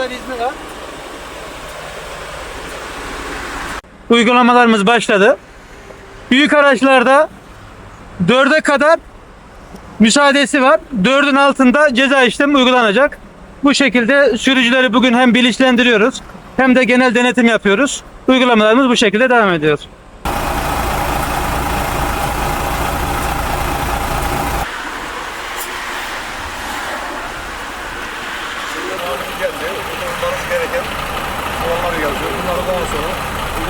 kadar izni. Uygulamalarımız başladı. Büyük araçlarda dörde kadar müsaadesi var. Dördün altında ceza işlemi uygulanacak. Bu şekilde sürücüleri bugün hem bilinçlendiriyoruz hem de genel denetim yapıyoruz. Uygulamalarımız bu şekilde devam ediyor.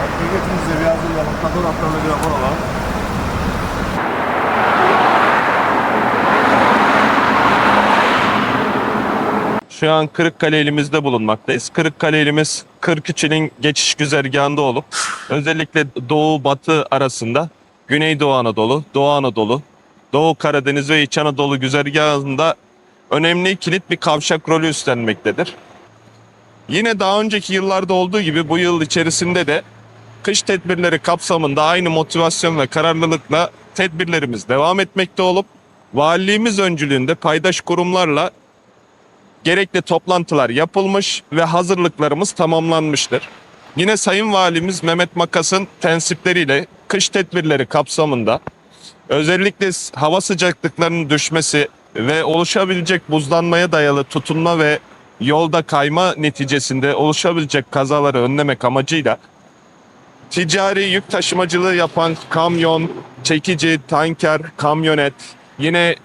Ehliyetimizi bir hazırlayalım. Kadın atlarını bir yapalım. Şu an Kırıkkale ilimizde bulunmaktayız. Kırıkkale ilimiz 43 ilin geçiş güzergahında olup özellikle Doğu Batı arasında Güneydoğu Anadolu, Doğu Anadolu, Doğu Karadeniz ve İç Anadolu güzergahında önemli kilit bir kavşak rolü üstlenmektedir. Yine daha önceki yıllarda olduğu gibi bu yıl içerisinde de kış tedbirleri kapsamında aynı motivasyon ve kararlılıkla tedbirlerimiz devam etmekte olup valiliğimiz öncülüğünde paydaş kurumlarla gerekli toplantılar yapılmış ve hazırlıklarımız tamamlanmıştır. Yine Sayın Valimiz Mehmet Makas'ın tensipleriyle kış tedbirleri kapsamında özellikle hava sıcaklıklarının düşmesi ve oluşabilecek buzlanmaya dayalı tutunma ve yolda kayma neticesinde oluşabilecek kazaları önlemek amacıyla ticari yük taşımacılığı yapan kamyon, çekici, tanker, kamyonet, yine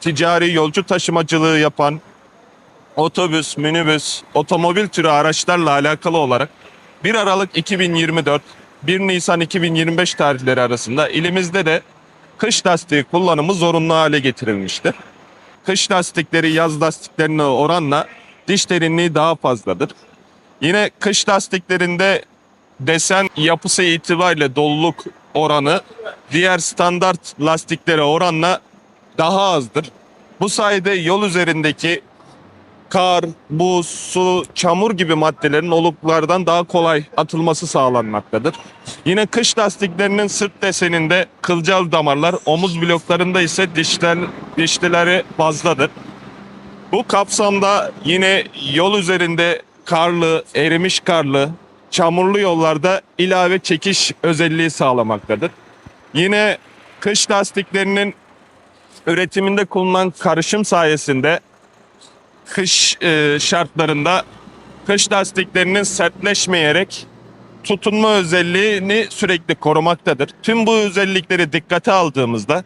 ticari yolcu taşımacılığı yapan otobüs, minibüs, otomobil türü araçlarla alakalı olarak 1 Aralık 2024, 1 Nisan 2025 tarihleri arasında ilimizde de kış lastiği kullanımı zorunlu hale getirilmiştir. Kış lastikleri yaz lastiklerine oranla diş derinliği daha fazladır. Yine kış lastiklerinde desen yapısı itibariyle doluluk oranı diğer standart lastiklere oranla daha azdır. Bu sayede yol üzerindeki kar, buz, su, çamur gibi maddelerin oluklardan daha kolay atılması sağlanmaktadır. Yine kış lastiklerinin sırt deseninde kılcal damarlar, omuz bloklarında ise dişler, dişlileri fazladır. Bu kapsamda yine yol üzerinde karlı, erimiş karlı, çamurlu yollarda ilave çekiş özelliği sağlamaktadır. Yine kış lastiklerinin üretiminde kullanılan karışım sayesinde kış e, şartlarında kış lastiklerinin sertleşmeyerek tutunma özelliğini sürekli korumaktadır. Tüm bu özellikleri dikkate aldığımızda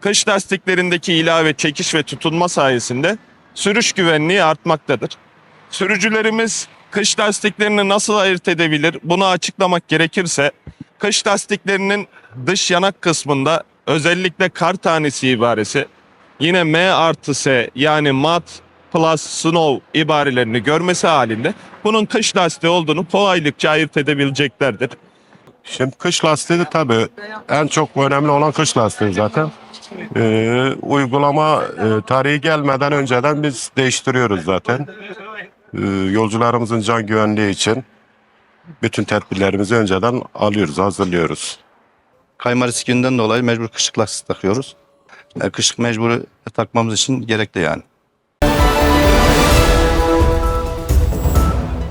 kış lastiklerindeki ilave çekiş ve tutunma sayesinde sürüş güvenliği artmaktadır. Sürücülerimiz kış lastiklerini nasıl ayırt edebilir? Bunu açıklamak gerekirse kış lastiklerinin dış yanak kısmında özellikle kar tanesi ibaresi yine M artı S yani mat plus snow ibarelerini görmesi halinde bunun kış lastiği olduğunu kolaylıkça ayırt edebileceklerdir. Şimdi kış lastiği de tabii en çok önemli olan kış lastiği zaten. Ee, uygulama e, tarihi gelmeden önceden biz değiştiriyoruz zaten. Ee, yolcularımızın can güvenliği için bütün tedbirlerimizi önceden alıyoruz, hazırlıyoruz. kayma riskinden dolayı mecbur kışlık lastik takıyoruz. E, kışlık mecburi takmamız için gerekli yani.